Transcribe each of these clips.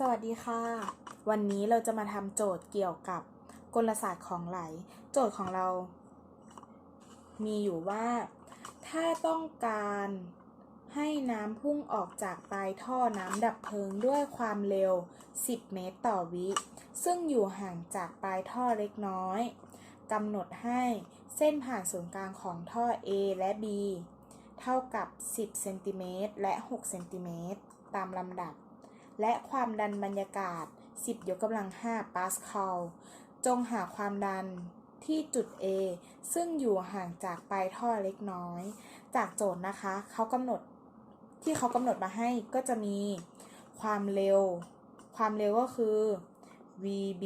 สวัสดีค่ะ วันนี้เราจะมาทำโจทย์เกี่ยวกับกลศาสตร์ของไหล โจทย์ของเรา มีอยู่ว่า ถ้าต้องการให้น้ำพุ่งออกจากปลายท่อน้ำดับเพลิงด้วยความเร็ว 10 เมตรต่อวิ ซึ่งอยู่ห่างจากปลายท่อเล็กน้อยกำหนดให้เส้นผ่านศูนย์กลางของท่อ A และ B เท่ากับ 10 เซนติเมตรและ 6 เซนติเมตรตามลำดับ และความดันบรรยากาศ 10 ยกกำลัง 5 ปาสคาล จงหาความดันที่จุด A ซึ่งอยู่ห่างจากปลายท่อเล็กน้อย จากโจทย์นะคะเขากำหนดที่เขากำหนดมาให้ก็จะมีความเร็ว ความเร็วก็คือ VB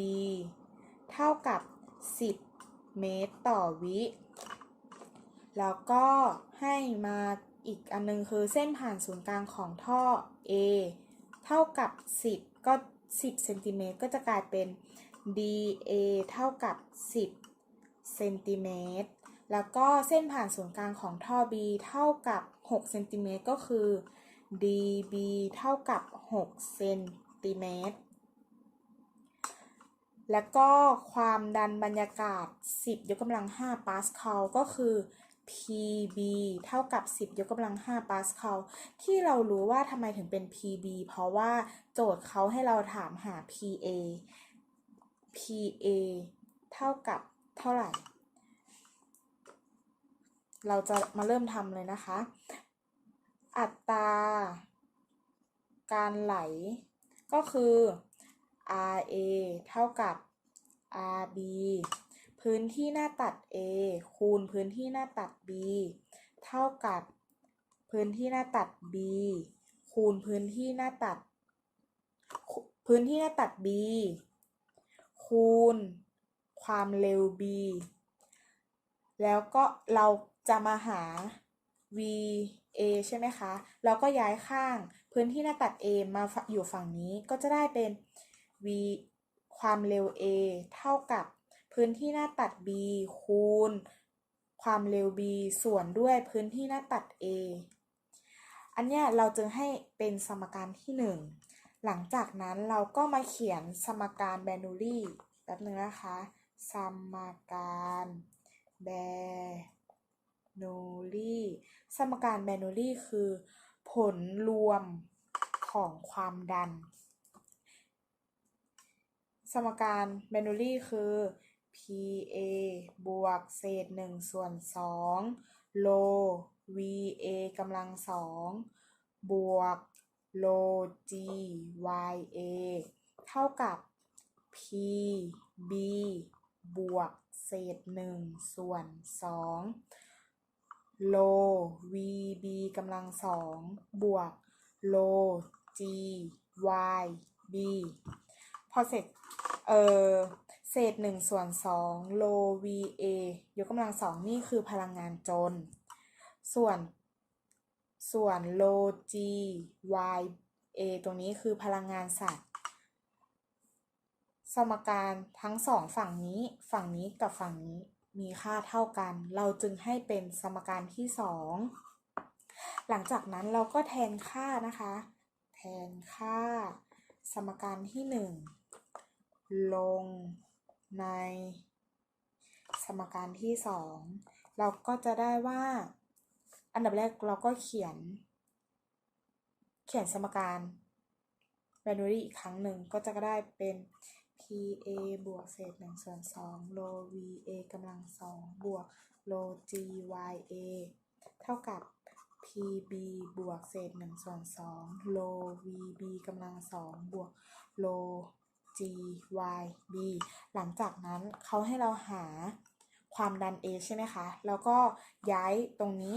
เท่ากับ 10 เมตรต่อวิ แล้วก็ให้มาอีกอันนึงคือเส้นผ่านศูนย์กลางของท่อ A เท่ากับ 10 ก็ 10เซนติเมตรก็จะกลายเป็น DA เท่ากับ 10เซนติเมตรแล้วก็เส้นผ่านศูนย์กลางของท่อ B เท่ากับ6เซนติเมตรก็คือ DB เท่ากับ6เซนติเมตร แล้วก็ความดันบรรยากาศ 10 ยกกำลัง 5 ปาสคาลก็คือ PB เท่ากับ 10 ยกกำลัง 5 ปาสคาล ที่เรารู้ว่าทำไมถึงเป็น PB เพราะว่าโจทย์เขาให้เราถามหา PA PA เท่ากับเท่าไหร่ เราจะมาเริ่มทำเลยนะคะ อัตราการไหลก็คือ RA เท่ากับ RB พื้นที่หน้าตัด A คูณพื้นที่หน้าตัด B เท่ากับพื้นที่หน้าตัด B คูณพื้นที่หน้าตัด พื้นที่หน้าตัด B คูณความเร็ว B แล้วก็เราจะมาหา VA ใช่ไหมคะแล้วก็ย้ายข้างพื้นที่หน้าตัด A มาอยู่ฝั่งนี้ก็จะได้เป็น V ความเร็ว A เท่ากับ พื้นที่หน้าตัด B คูณ ความเร็ว B ส่วนด้วยพื้นที่หน้าตัด A อันเนี้ยเราจึงให้เป็นสมการที่ 1 หลังจากนั้นเราก็มาเขียนสมการแบนูลี่แป๊บนึงนะคะ สมการแบนูลี่สมการแบนูลี่คือ ผลรวมของความดัน สมการแบนูลี่คือ PA บวกเศษ1ส่วน2โล VA กำลังสองบวกโล GYA เท่ากับ PB บวกเศษ1ส่วน2โล VB กำลังสองบวกโล GYB พอเสร็จ เออ เศษหนึ่งส่วนสองโล VA ยกกำลังสองนี่คือพลังงานจน ส่วน ส่วนโล GYA ตรงนี้คือพลังงานสัตว์ สมการทั้งสองฝั่งนี้ฝั่งนี้กับฝั่งนี้มีค่าเท่ากัน เราจึงให้เป็นสมการที่สองหลังจากนั้นเราก็แทนค่านะคะ แทนค่า สมการที่หนึ่งลง ใน สมการที่สองเราก็จะได้ว่า อันดับแรกเราก็เขียน เขียนสมการแบนูรี่อีกครั้งหนึ่งก็จะได้เป็น PA บวกเศษหนึ่งส่วนสองโล VA กำลังสองบวกโล GYA เท่ากับ PB บวกเศษหนึ่งส่วนสองโล VB กำลังสองบวกโล GYB หลังจากนั้นเขาให้เราหาความดัน A ใช่ไหมคะ แล้วก็ย้ายตรงนี้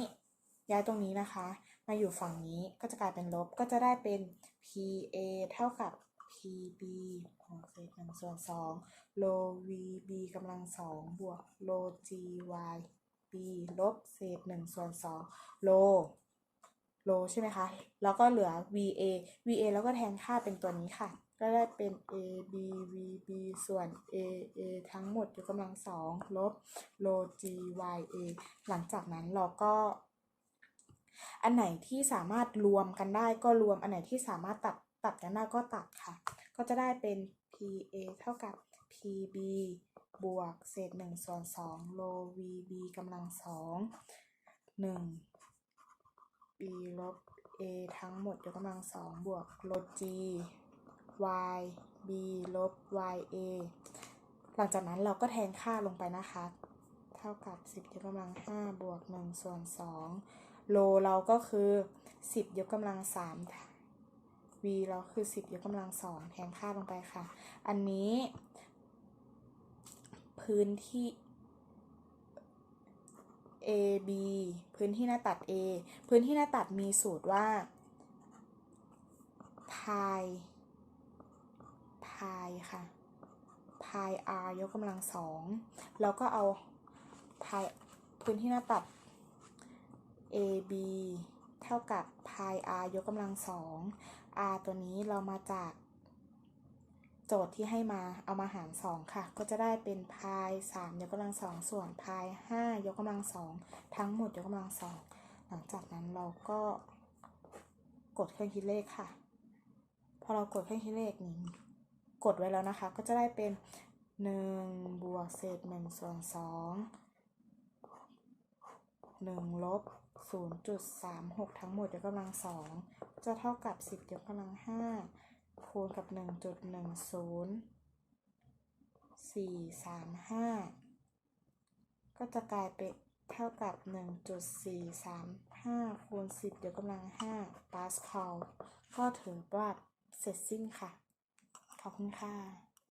ย้ายตรงนี้นะคะ มาอยู่ฝั่งนี้ก็จะกลายเป็นลบ ก็จะได้เป็น PA เท่ากับ PB บวกเศษหนึ่งส่วนสองโล VB กำลังสองบวกโล GYB ลบเศษหนึ่งส่วนสองโลโลใช่ไหมคะ แล้วก็เหลือ VA VA แล้วก็แทนค่าเป็นตัวนี้ค่ะ ก็ได้เป็น A B V B ส่วน A A ทั้งหมดยกกำลังสองลบโล G Y A หลังจากนั้นเราก็ อันไหนที่สามารถรวมกันได้ก็รวม อันไหนที่สามารถตัดตัดกันได้ก็ตัดค่ะ ก็จะได้เป็น PA เท่ากับ PB บวกเศษหนึ่งส่วนสองโล VB กำลังสองหนึ่ง B ลบ A ทั้งหมดยกกำลังสองบวกลบ G Y B ลบ YA หลังจากนั้นเราก็แทนค่าลงไปนะคะ เท่ากับ 10 ยกกำลัง 5 บวก 1 ส่วน 2 โลเราก็คือ 10 ยกกำลัง 3 v เราคือ 10 ยกกำลัง 2 แทนค่าลงไปค่ะ อันนี้ พื้นที่ A B พื้นที่หน้าตัด A พื้นที่หน้าตัดมีสูตรว่า พายายค่ะพาย r ยกกำลังสองแล้วก็เอาพายพื้นที่หน้าตัด ab เท่ากับพาย r ยกกำลังสอง r ตัวนี้เรามาจากโจทย์ที่ให้มาเอามาหารสองค่ะ ก็จะได้เป็นพายสามยกกำลังสองส่วนพายห้ายกกำลังสองทั้งหมดยกกำลังสองหลังจากนั้นเราก็กดเครื่องคิดเลขค่ะ พอเรากดเครื่องคิดเลขนี้ กดไว้แล้วนะคะ ก็จะได้เป็นหนึ่งบวกเศษหนึ่งส่วนสองหนึ่งลบศูนย์จุดสามหกทั้งหมดยกกำลังสองจะเท่ากับสิบยกกำลังห้าคูณกับหนึ่งจุดหนึ่งศูนย์สี่สามห้าก็จะกลายเป็นเท่ากับหนึ่งจุดสี่สามห้าคูณสิบยกกำลังห้าปาสคาลก็ถือว่าเสร็จสิ้นค่ะ ขอบคุณค่ะ